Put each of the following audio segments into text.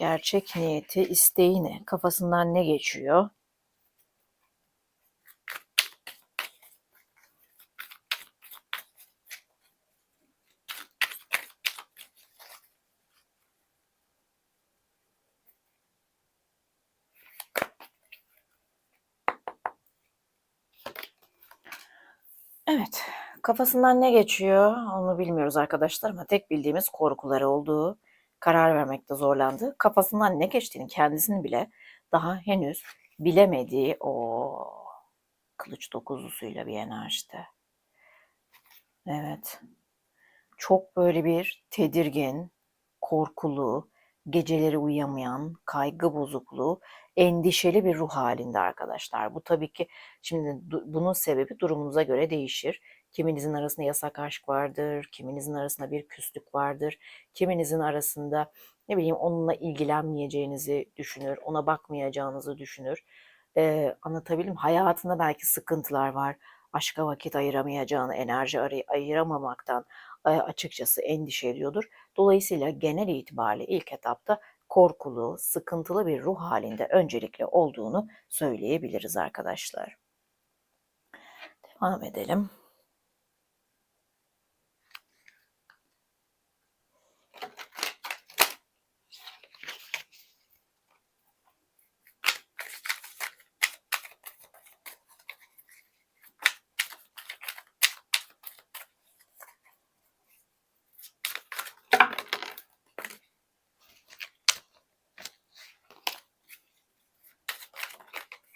gerçek niyeti, isteği ne? Kafasından ne geçiyor? Evet, kafasından ne geçiyor onu bilmiyoruz arkadaşlar ama tek bildiğimiz korkuları olduğu, karar vermekte zorlandığı, kafasından ne geçtiğini kendisini bile daha henüz bilemediği o kılıç dokuzlusuyla bir enerjide. Evet. Çok böyle bir tedirgin, korkulu, geceleri uyuyamayan, kaygı bozukluğu, endişeli bir ruh halinde arkadaşlar. Bu tabii ki şimdi bunun sebebi durumunuza göre değişir. Kiminizin arasında yasak aşk vardır, kiminizin arasında bir küslük vardır, kiminizin arasında ne bileyim onunla ilgilenmeyeceğinizi düşünür, ona bakmayacağınızı düşünür. Ee, anlatabildim. Hayatında belki sıkıntılar var. Aşka vakit ayıramayacağını, enerji ayı- ayıramamaktan e, açıkçası endişe ediyordur. Dolayısıyla genel itibariyle ilk etapta korkulu, sıkıntılı bir ruh halinde öncelikle olduğunu söyleyebiliriz arkadaşlar. Devam edelim.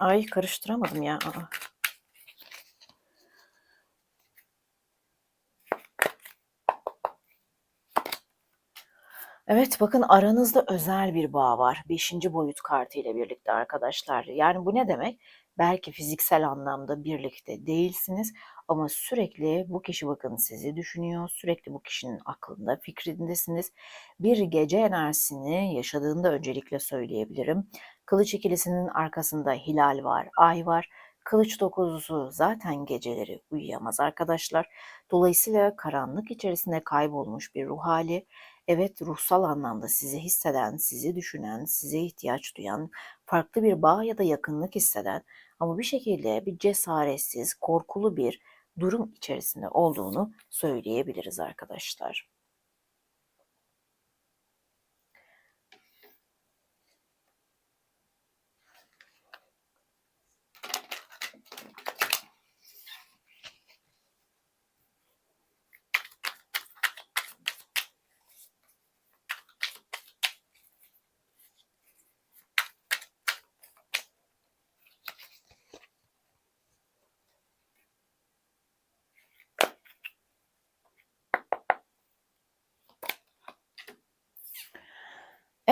Ay karıştıramadım ya. Aa. Evet bakın aranızda özel bir bağ var. Beşinci boyut kartı ile birlikte arkadaşlar. Yani bu ne demek? Belki fiziksel anlamda birlikte değilsiniz ama sürekli bu kişi bakın sizi düşünüyor. Sürekli bu kişinin aklında, fikrindesiniz. Bir gece enerjisini yaşadığında öncelikle söyleyebilirim. Kılıç ikilisinin arkasında hilal var, ay var. Kılıç dokuzlusu zaten geceleri uyuyamaz arkadaşlar. Dolayısıyla karanlık içerisinde kaybolmuş bir ruh hali Evet, ruhsal anlamda sizi hisseden, sizi düşünen, size ihtiyaç duyan, farklı bir bağ ya da yakınlık hisseden ama bir şekilde bir cesaretsiz, korkulu bir durum içerisinde olduğunu söyleyebiliriz arkadaşlar.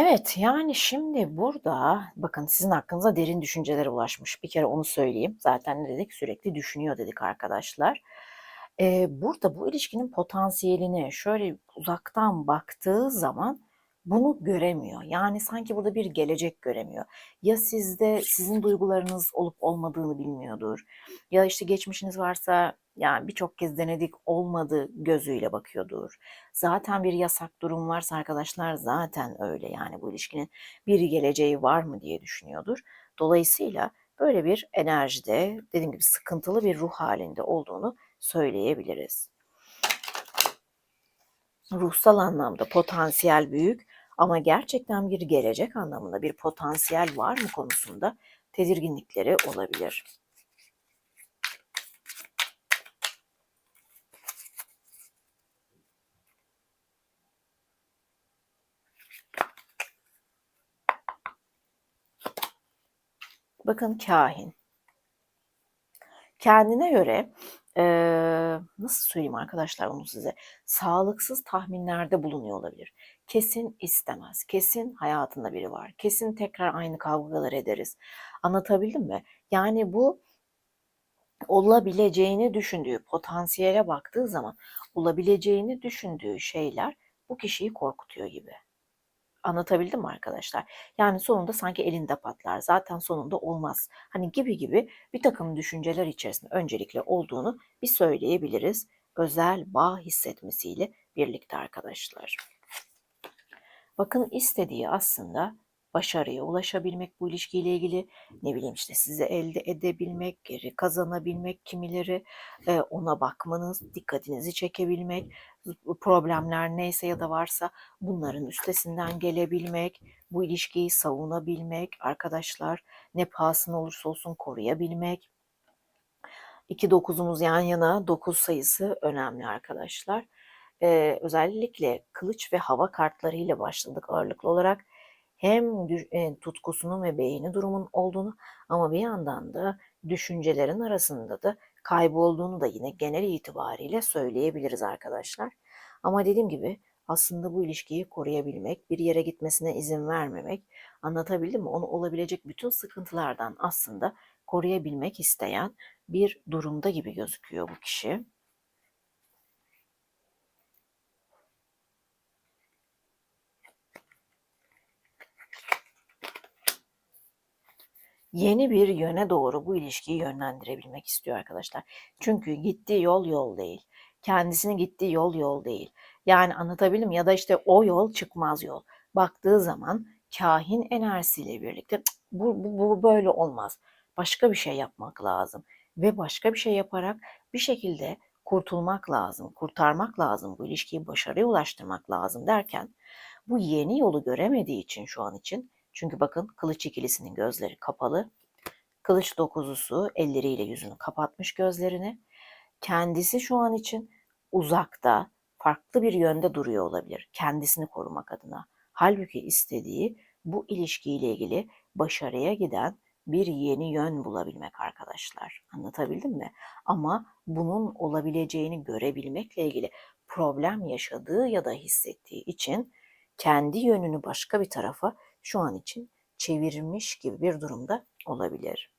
Evet, yani şimdi burada bakın sizin hakkınızda derin düşüncelere ulaşmış. Bir kere onu söyleyeyim. Zaten ne dedik? Sürekli düşünüyor dedik arkadaşlar. Ee, burada bu ilişkinin potansiyelini şöyle uzaktan baktığı zaman bunu göremiyor. Yani sanki burada bir gelecek göremiyor. Ya sizde sizin duygularınız olup olmadığını bilmiyordur. Ya işte geçmişiniz varsa yani birçok kez denedik olmadı gözüyle bakıyordur. Zaten bir yasak durum varsa arkadaşlar zaten öyle yani bu ilişkinin bir geleceği var mı diye düşünüyordur. Dolayısıyla böyle bir enerjide dediğim gibi sıkıntılı bir ruh halinde olduğunu söyleyebiliriz. Ruhsal anlamda potansiyel büyük ama gerçekten bir gelecek anlamında bir potansiyel var mı konusunda tedirginlikleri olabilir. Bakın kahin. Kendine göre e, nasıl söyleyeyim arkadaşlar onu size? Sağlıksız tahminlerde bulunuyor olabilir. kesin istemez. Kesin hayatında biri var. Kesin tekrar aynı kavgalar ederiz. Anlatabildim mi? Yani bu olabileceğini düşündüğü, potansiyele baktığı zaman olabileceğini düşündüğü şeyler bu kişiyi korkutuyor gibi. Anlatabildim mi arkadaşlar? Yani sonunda sanki elinde patlar. Zaten sonunda olmaz. Hani gibi gibi bir takım düşünceler içerisinde öncelikle olduğunu bir söyleyebiliriz. Özel bağ hissetmesiyle birlikte arkadaşlar. Bakın istediği aslında başarıya ulaşabilmek bu ilişkiyle ilgili ne bileyim işte sizi elde edebilmek, geri kazanabilmek kimileri e, ona bakmanız, dikkatinizi çekebilmek, problemler neyse ya da varsa bunların üstesinden gelebilmek, bu ilişkiyi savunabilmek, arkadaşlar ne pahasına olursa olsun koruyabilmek. İki dokuzumuz yan yana, dokuz sayısı önemli arkadaşlar. Ee, özellikle kılıç ve hava kartlarıyla başladık ağırlıklı olarak hem e, tutkusunun ve beğeni durumun olduğunu ama bir yandan da düşüncelerin arasında da kaybolduğunu da yine genel itibariyle söyleyebiliriz arkadaşlar. Ama dediğim gibi aslında bu ilişkiyi koruyabilmek, bir yere gitmesine izin vermemek, anlatabildim mi? Onu olabilecek bütün sıkıntılardan aslında koruyabilmek isteyen bir durumda gibi gözüküyor bu kişi. Yeni bir yöne doğru bu ilişkiyi yönlendirebilmek istiyor arkadaşlar. Çünkü gittiği yol yol değil. Kendisinin gittiği yol yol değil. Yani anlatabildim ya da işte o yol çıkmaz yol. Baktığı zaman kahin enerjisiyle birlikte bu, bu, bu böyle olmaz. Başka bir şey yapmak lazım. Ve başka bir şey yaparak bir şekilde kurtulmak lazım, kurtarmak lazım, bu ilişkiyi başarıya ulaştırmak lazım derken bu yeni yolu göremediği için şu an için çünkü bakın kılıç ikilisinin gözleri kapalı. Kılıç dokuzusu elleriyle yüzünü kapatmış gözlerini. Kendisi şu an için uzakta, farklı bir yönde duruyor olabilir. Kendisini korumak adına. Halbuki istediği bu ilişkiyle ilgili başarıya giden bir yeni yön bulabilmek arkadaşlar. Anlatabildim mi? Ama bunun olabileceğini görebilmekle ilgili problem yaşadığı ya da hissettiği için kendi yönünü başka bir tarafa şu an için çevirmiş gibi bir durumda olabilir.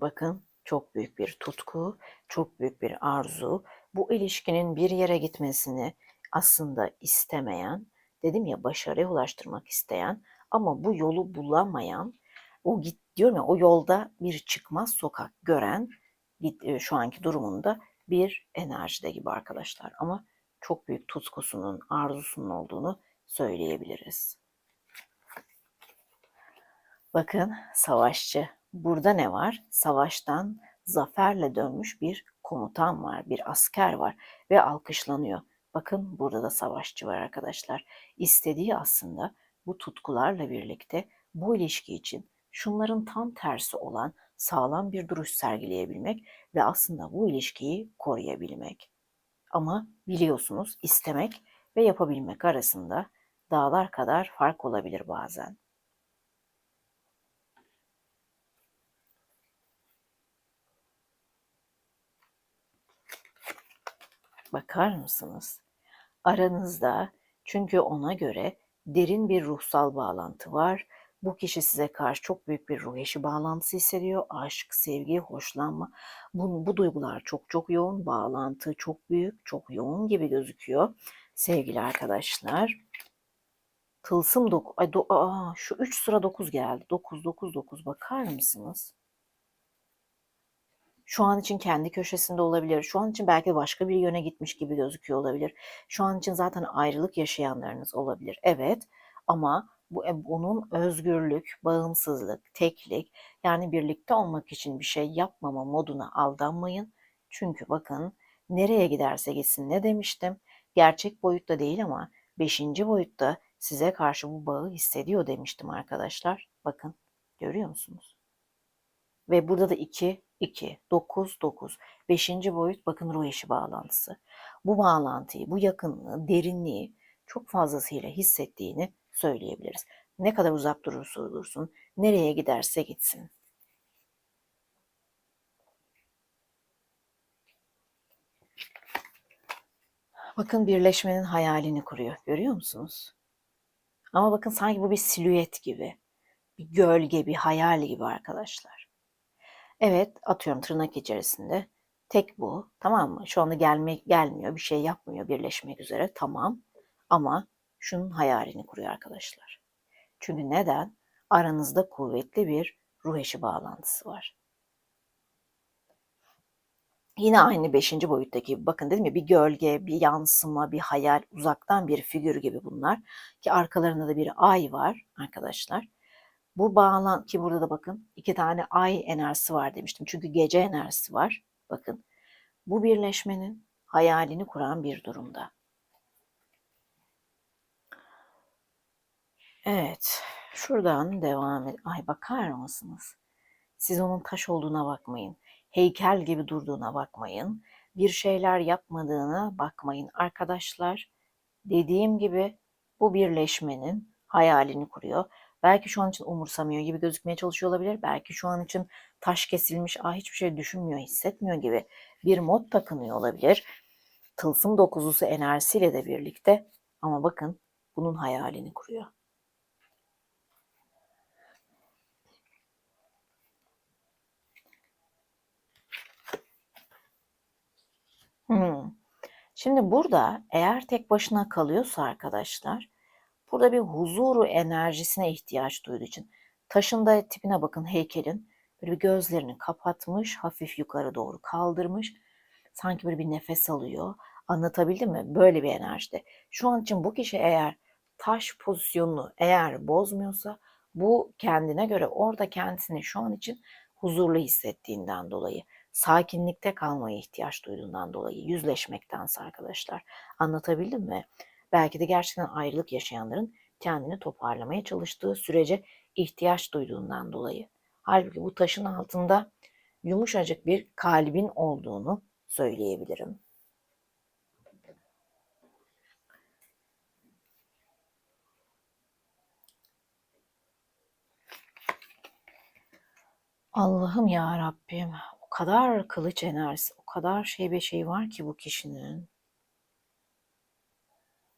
Bakın çok büyük bir tutku, çok büyük bir arzu. Bu ilişkinin bir yere gitmesini aslında istemeyen, dedim ya başarıya ulaştırmak isteyen ama bu yolu bulamayan, o git diyorum ya o yolda bir çıkmaz sokak gören e, şu anki durumunda bir enerjide gibi arkadaşlar. Ama çok büyük tutkusunun, arzusunun olduğunu söyleyebiliriz. Bakın savaşçı. Burada ne var? Savaştan zaferle dönmüş bir komutan var, bir asker var ve alkışlanıyor. Bakın burada da savaşçı var arkadaşlar. İstediği aslında bu tutkularla birlikte bu ilişki için şunların tam tersi olan sağlam bir duruş sergileyebilmek ve aslında bu ilişkiyi koruyabilmek. Ama biliyorsunuz istemek ve yapabilmek arasında dağlar kadar fark olabilir bazen. Bakar mısınız? Aranızda çünkü ona göre derin bir ruhsal bağlantı var bu kişi size karşı çok büyük bir ruh eşi bağlantısı hissediyor. Aşk, sevgi, hoşlanma. Bu, bu duygular çok çok yoğun. Bağlantı çok büyük, çok yoğun gibi gözüküyor. Sevgili arkadaşlar. Tılsım 9. Ay, do, aa, şu 3 sıra 9 geldi. 9, 9, 9. Bakar mısınız? Şu an için kendi köşesinde olabilir. Şu an için belki başka bir yöne gitmiş gibi gözüküyor olabilir. Şu an için zaten ayrılık yaşayanlarınız olabilir. Evet ama bu onun özgürlük, bağımsızlık, teklik yani birlikte olmak için bir şey yapmama moduna aldanmayın. Çünkü bakın nereye giderse gitsin ne demiştim? Gerçek boyutta değil ama beşinci boyutta size karşı bu bağı hissediyor demiştim arkadaşlar. Bakın görüyor musunuz? Ve burada da 2, 2, 9, 9. Beşinci boyut bakın ruh eşi bağlantısı. Bu bağlantıyı, bu yakınlığı, derinliği çok fazlasıyla hissettiğini söyleyebiliriz. Ne kadar uzak durursa dursun, nereye giderse gitsin. Bakın birleşmenin hayalini kuruyor. Görüyor musunuz? Ama bakın sanki bu bir silüet gibi. Bir gölge, bir hayal gibi arkadaşlar. Evet, atıyorum tırnak içerisinde. Tek bu. Tamam mı? Şu anda gelme, gelmiyor, bir şey yapmıyor birleşmek üzere. Tamam. Ama şunun hayalini kuruyor arkadaşlar. Çünkü neden? Aranızda kuvvetli bir ruh eşi bağlantısı var. Yine aynı beşinci boyuttaki bakın dedim ya bir gölge, bir yansıma, bir hayal, uzaktan bir figür gibi bunlar. Ki arkalarında da bir ay var arkadaşlar. Bu bağlan ki burada da bakın iki tane ay enerjisi var demiştim. Çünkü gece enerjisi var. Bakın bu birleşmenin hayalini kuran bir durumda. Evet, şuradan devam et. Ay bakar mısınız? Siz onun taş olduğuna bakmayın. Heykel gibi durduğuna bakmayın. Bir şeyler yapmadığına bakmayın arkadaşlar. Dediğim gibi bu birleşmenin hayalini kuruyor. Belki şu an için umursamıyor gibi gözükmeye çalışıyor olabilir. Belki şu an için taş kesilmiş, ah hiçbir şey düşünmüyor, hissetmiyor gibi bir mod takınıyor olabilir. Tılsım dokuzusu enerjisiyle de birlikte ama bakın bunun hayalini kuruyor. Şimdi burada eğer tek başına kalıyorsa arkadaşlar burada bir huzuru enerjisine ihtiyaç duyduğu için taşın da tipine bakın heykelin böyle bir gözlerini kapatmış hafif yukarı doğru kaldırmış sanki böyle bir nefes alıyor. Anlatabildim mi? Böyle bir enerjide. Şu an için bu kişi eğer taş pozisyonunu eğer bozmuyorsa bu kendine göre orada kendisini şu an için huzurlu hissettiğinden dolayı sakinlikte kalmaya ihtiyaç duyduğundan dolayı yüzleşmektense arkadaşlar. Anlatabildim mi? Belki de gerçekten ayrılık yaşayanların kendini toparlamaya çalıştığı sürece ihtiyaç duyduğundan dolayı. Halbuki bu taşın altında yumuşacık bir kalbin olduğunu söyleyebilirim. Allah'ım ya Rabbim o kadar kılıç enerjisi, o kadar şey bir şey var ki bu kişinin.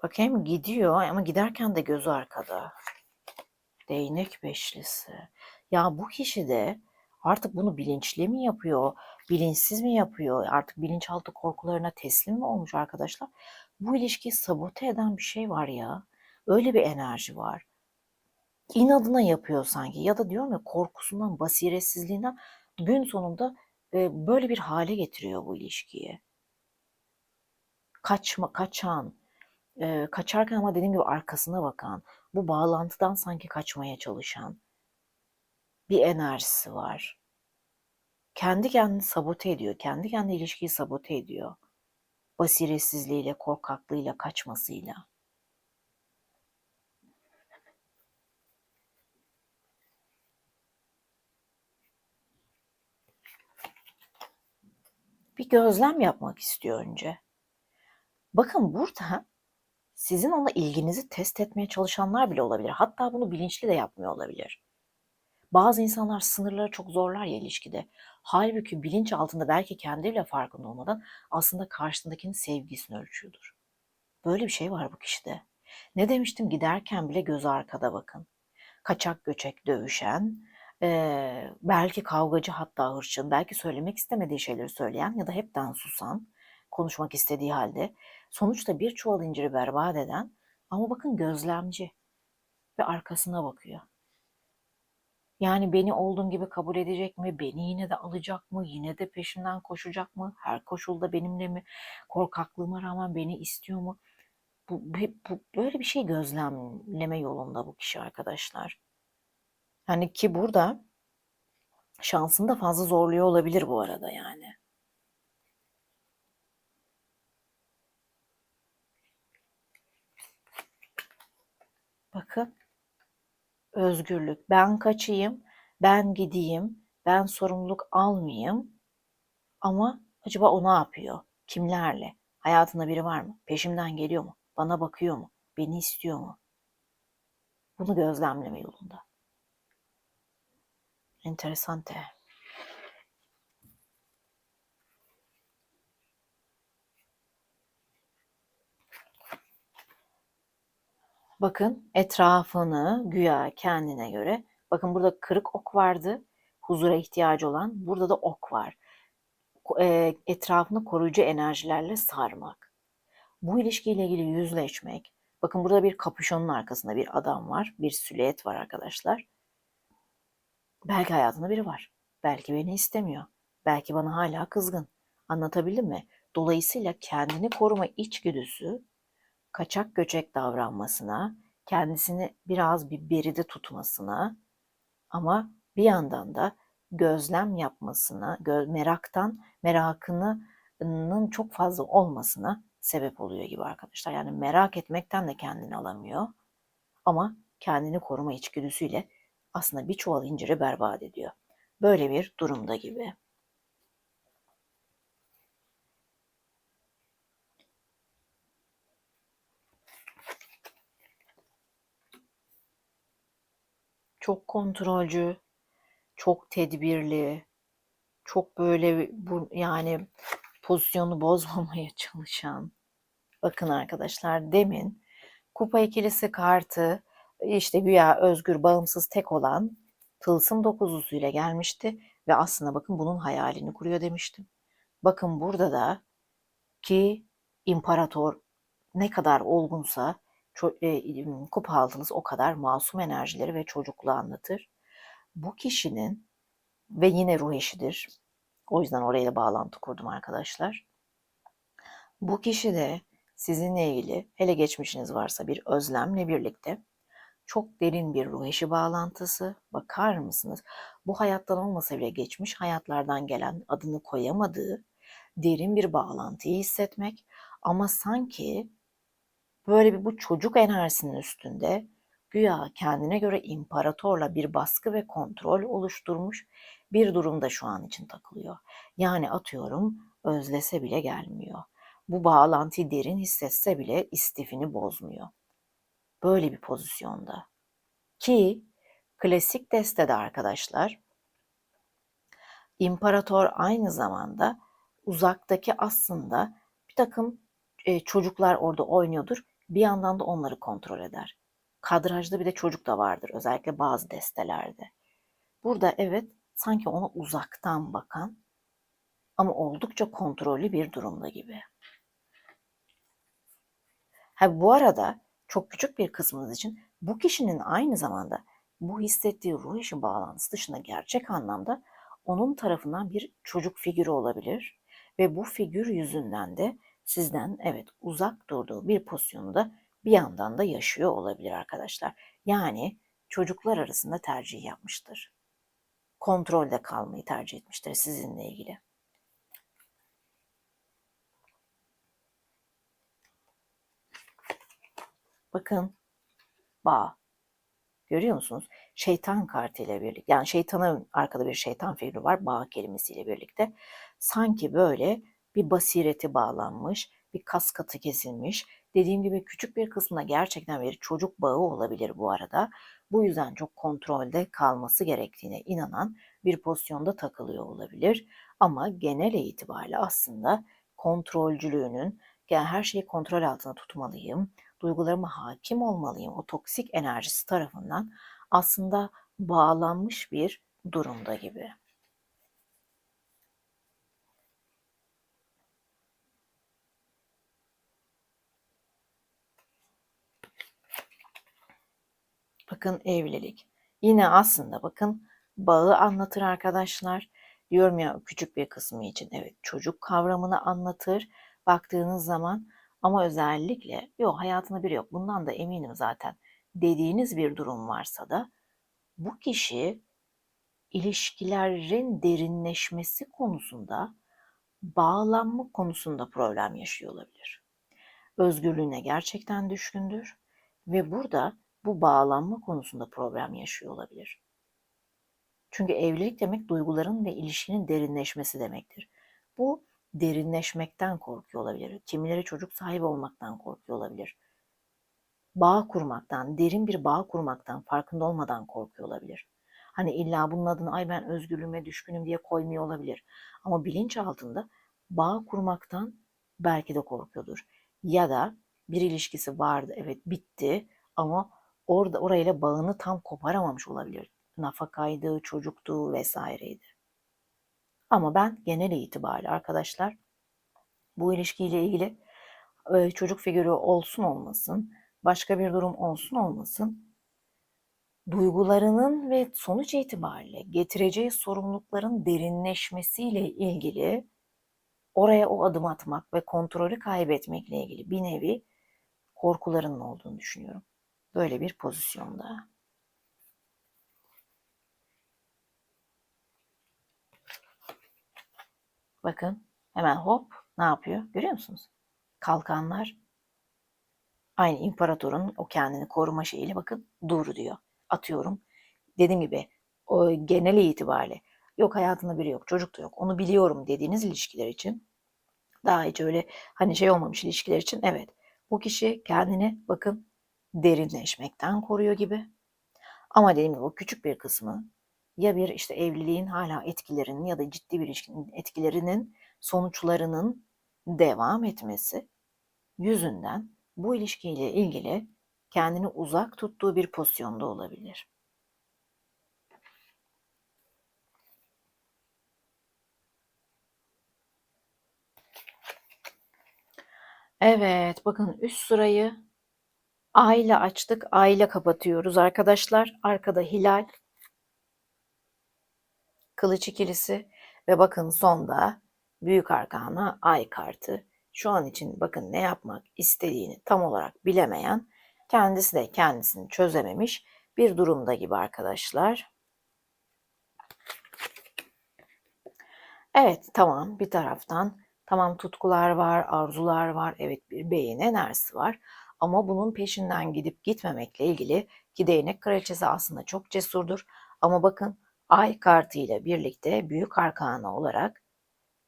Bakayım gidiyor ama giderken de gözü arkada. Değnek beşlisi. Ya bu kişi de artık bunu bilinçli mi yapıyor, bilinçsiz mi yapıyor, artık bilinçaltı korkularına teslim mi olmuş arkadaşlar? Bu ilişkiyi sabote eden bir şey var ya. Öyle bir enerji var. İnadına yapıyor sanki ya da diyorum ya korkusundan, basiretsizliğinden gün sonunda e, böyle bir hale getiriyor bu ilişkiyi. Kaçma, kaçan, e, kaçarken ama dediğim gibi arkasına bakan, bu bağlantıdan sanki kaçmaya çalışan bir enerjisi var. Kendi kendini sabote ediyor, kendi kendi ilişkiyi sabote ediyor. Basiretsizliğiyle, korkaklığıyla, kaçmasıyla. Bir gözlem yapmak istiyor önce. Bakın burada sizin ona ilginizi test etmeye çalışanlar bile olabilir. Hatta bunu bilinçli de yapmıyor olabilir. Bazı insanlar sınırları çok zorlar ya ilişkide. Halbuki bilinç altında belki kendiyle farkında olmadan aslında karşısındakinin sevgisini ölçüyordur. Böyle bir şey var bu kişide. Ne demiştim giderken bile göz arkada bakın. Kaçak göçek dövüşen, Eee, belki kavgacı hatta hırçın, belki söylemek istemediği şeyleri söyleyen ya da hepten susan, konuşmak istediği halde sonuçta bir çuval inciri berbat eden ama bakın gözlemci ve arkasına bakıyor. Yani beni olduğum gibi kabul edecek mi? Beni yine de alacak mı? Yine de peşimden koşacak mı? Her koşulda benimle mi? Korkaklığıma rağmen beni istiyor mu? Bu, bu böyle bir şey gözlemleme yolunda bu kişi arkadaşlar. Hani ki burada şansını da fazla zorluyor olabilir bu arada yani. Bakın. Özgürlük. Ben kaçayım, ben gideyim, ben sorumluluk almayayım. Ama acaba o ne yapıyor? Kimlerle? Hayatında biri var mı? Peşimden geliyor mu? Bana bakıyor mu? Beni istiyor mu? Bunu gözlemleme yolunda. Interessante. Bakın etrafını güya kendine göre. Bakın burada kırık ok vardı. Huzura ihtiyacı olan. Burada da ok var. E, etrafını koruyucu enerjilerle sarmak. Bu ilişkiyle ilgili yüzleşmek. Bakın burada bir kapüşonun arkasında bir adam var. Bir silüet var arkadaşlar. Belki hayatında biri var. Belki beni istemiyor. Belki bana hala kızgın. Anlatabildim mi? Dolayısıyla kendini koruma içgüdüsü kaçak göçek davranmasına, kendisini biraz bir beride tutmasına ama bir yandan da gözlem yapmasına, meraktan, merakının çok fazla olmasına sebep oluyor gibi arkadaşlar. Yani merak etmekten de kendini alamıyor ama kendini koruma içgüdüsüyle aslında bir çuval inciri berbat ediyor. Böyle bir durumda gibi. Çok kontrolcü, çok tedbirli, çok böyle bu yani pozisyonu bozmamaya çalışan. Bakın arkadaşlar demin kupa ikilisi kartı işte güya özgür, bağımsız, tek olan tılsım dokuzlusuyla gelmişti ve aslında bakın bunun hayalini kuruyor demiştim. Bakın burada da ki imparator ne kadar olgunsa e, kupa altınız o kadar masum enerjileri ve çocukluğu anlatır. Bu kişinin ve yine ruh eşidir. O yüzden orayla bağlantı kurdum arkadaşlar. Bu kişi de sizinle ilgili hele geçmişiniz varsa bir özlemle birlikte çok derin bir ruh eşi bağlantısı. Bakar mısınız? Bu hayattan olmasa bile geçmiş hayatlardan gelen adını koyamadığı derin bir bağlantıyı hissetmek ama sanki böyle bir bu çocuk enerjisinin üstünde güya kendine göre imparatorla bir baskı ve kontrol oluşturmuş bir durumda şu an için takılıyor. Yani atıyorum özlese bile gelmiyor. Bu bağlantıyı derin hissetse bile istifini bozmuyor. Böyle bir pozisyonda. Ki klasik destede arkadaşlar imparator aynı zamanda uzaktaki aslında bir takım e, çocuklar orada oynuyordur. Bir yandan da onları kontrol eder. Kadrajda bir de çocuk da vardır özellikle bazı destelerde. Burada evet sanki ona uzaktan bakan ama oldukça kontrollü bir durumda gibi. Ha bu arada çok küçük bir kısmınız için bu kişinin aynı zamanda bu hissettiği ruh eşi bağlantısı dışında gerçek anlamda onun tarafından bir çocuk figürü olabilir ve bu figür yüzünden de sizden evet uzak durduğu bir pozisyonda bir yandan da yaşıyor olabilir arkadaşlar. Yani çocuklar arasında tercih yapmıştır. Kontrolde kalmayı tercih etmiştir sizinle ilgili. Bakın bağ. Görüyor musunuz? Şeytan kartıyla birlikte yani şeytanın arkada bir şeytan figürü var bağ kelimesiyle birlikte. Sanki böyle bir basireti bağlanmış, bir kas katı kesilmiş. Dediğim gibi küçük bir kısmına gerçekten bir çocuk bağı olabilir bu arada. Bu yüzden çok kontrolde kalması gerektiğine inanan bir pozisyonda takılıyor olabilir. Ama genel itibariyle aslında kontrolcülüğünün yani her şeyi kontrol altına tutmalıyım, duygularıma hakim olmalıyım o toksik enerjisi tarafından aslında bağlanmış bir durumda gibi. Bakın evlilik. Yine aslında bakın bağı anlatır arkadaşlar. Diyorum ya küçük bir kısmı için evet çocuk kavramını anlatır. Baktığınız zaman ama özellikle yok hayatında biri yok bundan da eminim zaten dediğiniz bir durum varsa da bu kişi ilişkilerin derinleşmesi konusunda bağlanma konusunda problem yaşıyor olabilir. Özgürlüğüne gerçekten düşkündür ve burada bu bağlanma konusunda problem yaşıyor olabilir. Çünkü evlilik demek duyguların ve ilişkinin derinleşmesi demektir. Bu derinleşmekten korkuyor olabilir. Kimileri çocuk sahibi olmaktan korkuyor olabilir. Bağ kurmaktan, derin bir bağ kurmaktan farkında olmadan korkuyor olabilir. Hani illa bunun adını ay ben özgürlüğüme düşkünüm diye koymuyor olabilir. Ama bilinç altında bağ kurmaktan belki de korkuyordur. Ya da bir ilişkisi vardı evet bitti ama orada orayla bağını tam koparamamış olabilir. Nafakaydı, çocuktu vesaireydi. Ama ben genel itibariyle arkadaşlar bu ilişkiyle ilgili e, çocuk figürü olsun olmasın, başka bir durum olsun olmasın, duygularının ve sonuç itibariyle getireceği sorumlulukların derinleşmesiyle ilgili oraya o adım atmak ve kontrolü kaybetmekle ilgili bir nevi korkularının olduğunu düşünüyorum. Böyle bir pozisyonda. Bakın hemen hop ne yapıyor? Görüyor musunuz? Kalkanlar aynı imparatorun o kendini koruma şeyiyle bakın dur diyor. Atıyorum. Dediğim gibi o genel itibariyle yok hayatında biri yok, çocuk da yok. Onu biliyorum dediğiniz ilişkiler için daha hiç öyle hani şey olmamış ilişkiler için evet bu kişi kendini bakın derinleşmekten koruyor gibi. Ama dediğim gibi o küçük bir kısmı ya bir işte evliliğin hala etkilerinin ya da ciddi bir ilişkinin etkilerinin sonuçlarının devam etmesi yüzünden bu ilişkiyle ilgili kendini uzak tuttuğu bir pozisyonda olabilir. Evet, bakın üst sırayı A açtık, A kapatıyoruz arkadaşlar. Arkada hilal, kılıç ikilisi ve bakın sonda büyük arkana ay kartı. Şu an için bakın ne yapmak istediğini tam olarak bilemeyen, kendisi de kendisini çözememiş bir durumda gibi arkadaşlar. Evet tamam bir taraftan tamam tutkular var, arzular var, evet bir beyin enerjisi var. Ama bunun peşinden gidip gitmemekle ilgili ki değnek kraliçesi aslında çok cesurdur. Ama bakın ay kartı ile birlikte büyük arkana olarak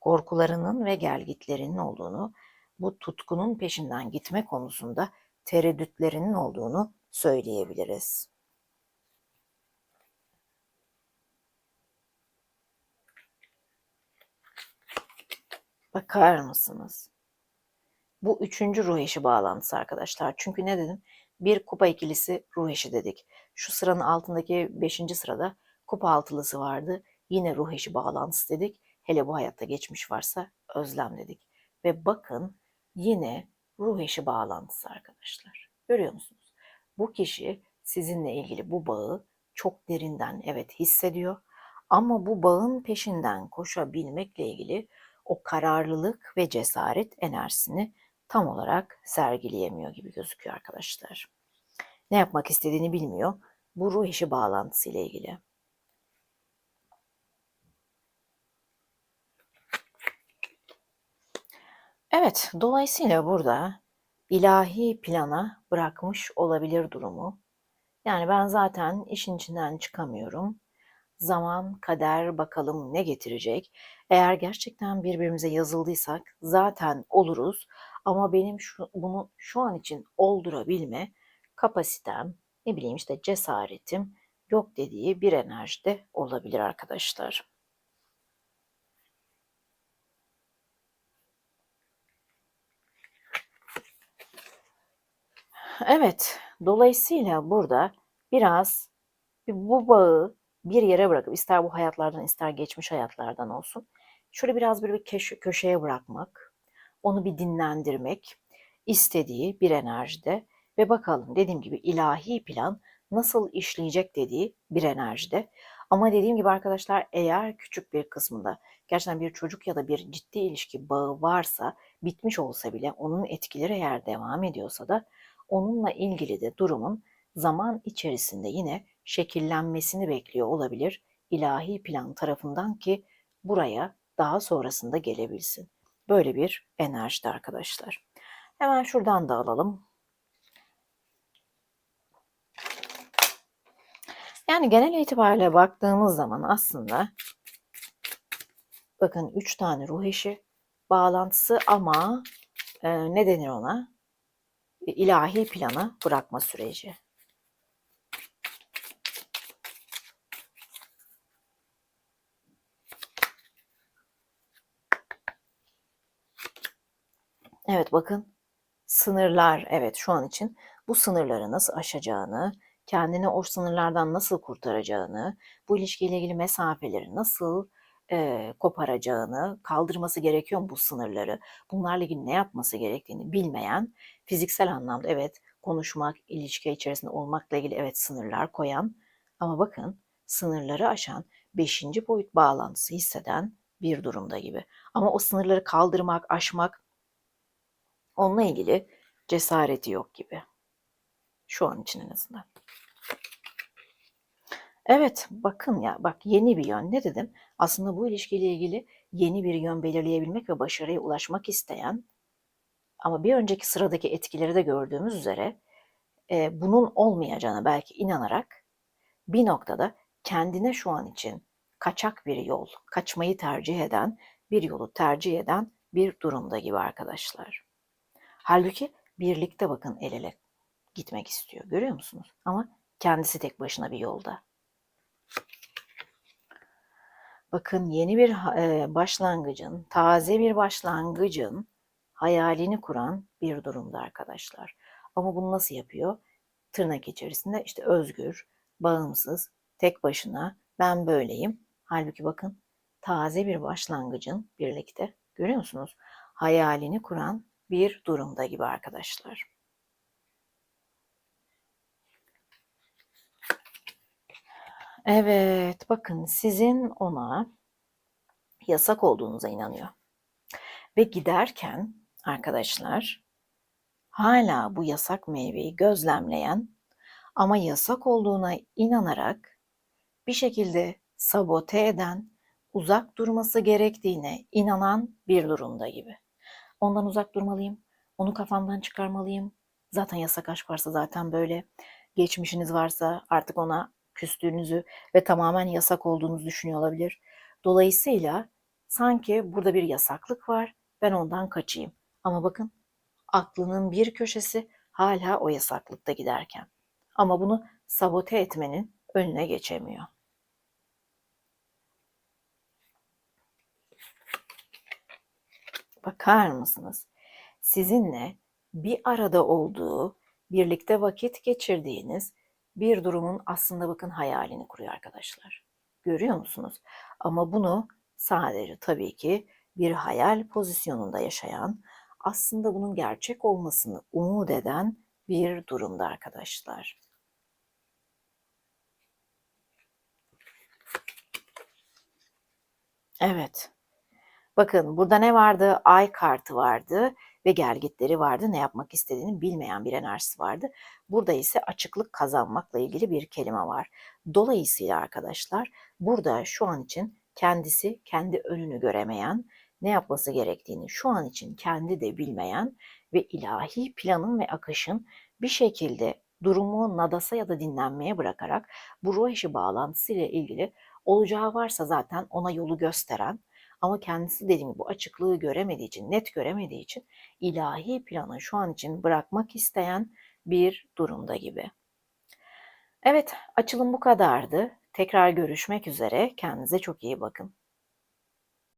korkularının ve gelgitlerinin olduğunu, bu tutkunun peşinden gitme konusunda tereddütlerinin olduğunu söyleyebiliriz. Bakar mısınız? Bu üçüncü ruh eşi bağlantısı arkadaşlar. Çünkü ne dedim? Bir kupa ikilisi ruh eşi dedik. Şu sıranın altındaki beşinci sırada kupa altılısı vardı. Yine ruh eşi bağlantısı dedik. Hele bu hayatta geçmiş varsa özlem dedik. Ve bakın yine ruh eşi bağlantısı arkadaşlar. Görüyor musunuz? Bu kişi sizinle ilgili bu bağı çok derinden evet hissediyor. Ama bu bağın peşinden koşabilmekle ilgili o kararlılık ve cesaret enerjisini tam olarak sergileyemiyor gibi gözüküyor arkadaşlar. Ne yapmak istediğini bilmiyor. Bu ruh işi bağlantısı ile ilgili. Evet, dolayısıyla burada ilahi plana bırakmış olabilir durumu. Yani ben zaten işin içinden çıkamıyorum. Zaman, kader bakalım ne getirecek. Eğer gerçekten birbirimize yazıldıysak zaten oluruz. Ama benim şu, bunu şu an için oldurabilme kapasitem, ne bileyim işte cesaretim yok dediği bir enerjide olabilir arkadaşlar. Evet, dolayısıyla burada biraz bu bağı bir yere bırakıp ister bu hayatlardan ister geçmiş hayatlardan olsun şöyle biraz böyle bir köşe, köşeye bırakmak, onu bir dinlendirmek istediği bir enerjide ve bakalım dediğim gibi ilahi plan nasıl işleyecek dediği bir enerjide. Ama dediğim gibi arkadaşlar eğer küçük bir kısmında gerçekten bir çocuk ya da bir ciddi ilişki bağı varsa bitmiş olsa bile onun etkileri eğer devam ediyorsa da onunla ilgili de durumun zaman içerisinde yine şekillenmesini bekliyor olabilir ilahi plan tarafından ki buraya daha sonrasında gelebilsin. Böyle bir enerjide arkadaşlar. Hemen şuradan da alalım. Yani genel itibariyle baktığımız zaman aslında bakın üç tane ruh eşi bağlantısı ama e, ne denir ona? İlahi plana bırakma süreci. Evet bakın sınırlar evet şu an için bu sınırları nasıl aşacağını, kendini o sınırlardan nasıl kurtaracağını, bu ilişkiyle ilgili mesafeleri nasıl e, koparacağını, kaldırması gerekiyor mu bu sınırları, bunlarla ilgili ne yapması gerektiğini bilmeyen, fiziksel anlamda evet konuşmak, ilişki içerisinde olmakla ilgili evet sınırlar koyan ama bakın sınırları aşan beşinci boyut bağlantısı hisseden bir durumda gibi. Ama o sınırları kaldırmak, aşmak onunla ilgili cesareti yok gibi. Şu an için en azından. Evet, bakın ya bak yeni bir yön. Ne dedim? Aslında bu ilişkiyle ilgili yeni bir yön belirleyebilmek ve başarıya ulaşmak isteyen ama bir önceki sıradaki etkileri de gördüğümüz üzere e, bunun olmayacağına belki inanarak bir noktada kendine şu an için kaçak bir yol, kaçmayı tercih eden, bir yolu tercih eden bir durumda gibi arkadaşlar. Halbuki birlikte bakın el ele gitmek istiyor. Görüyor musunuz? Ama kendisi tek başına bir yolda. Bakın yeni bir başlangıcın, taze bir başlangıcın hayalini kuran bir durumda arkadaşlar. Ama bunu nasıl yapıyor? Tırnak içerisinde işte özgür, bağımsız, tek başına ben böyleyim. Halbuki bakın taze bir başlangıcın birlikte görüyor musunuz? Hayalini kuran bir durumda gibi arkadaşlar. Evet, bakın sizin ona yasak olduğunuza inanıyor. Ve giderken arkadaşlar hala bu yasak meyveyi gözlemleyen ama yasak olduğuna inanarak bir şekilde sabote eden, uzak durması gerektiğine inanan bir durumda gibi. Ondan uzak durmalıyım, onu kafamdan çıkarmalıyım. Zaten yasak aşk varsa zaten böyle. Geçmişiniz varsa artık ona küstüğünüzü ve tamamen yasak olduğunuzu düşünüyor olabilir. Dolayısıyla sanki burada bir yasaklık var, ben ondan kaçayım. Ama bakın aklının bir köşesi hala o yasaklıkta giderken. Ama bunu sabote etmenin önüne geçemiyor. Bakar mısınız? Sizinle bir arada olduğu, birlikte vakit geçirdiğiniz bir durumun aslında bakın hayalini kuruyor arkadaşlar. Görüyor musunuz? Ama bunu sadece tabii ki bir hayal pozisyonunda yaşayan, aslında bunun gerçek olmasını umut eden bir durumda arkadaşlar. Evet. Bakın burada ne vardı? Ay kartı vardı ve gelgitleri vardı. Ne yapmak istediğini bilmeyen bir enerjisi vardı. Burada ise açıklık kazanmakla ilgili bir kelime var. Dolayısıyla arkadaşlar burada şu an için kendisi kendi önünü göremeyen, ne yapması gerektiğini şu an için kendi de bilmeyen ve ilahi planın ve akışın bir şekilde durumu nadasa ya da dinlenmeye bırakarak bu ruh eşi bağlantısıyla ilgili olacağı varsa zaten ona yolu gösteren ama kendisi dediğim gibi bu açıklığı göremediği için, net göremediği için ilahi planı şu an için bırakmak isteyen bir durumda gibi. Evet, açılım bu kadardı. Tekrar görüşmek üzere. Kendinize çok iyi bakın.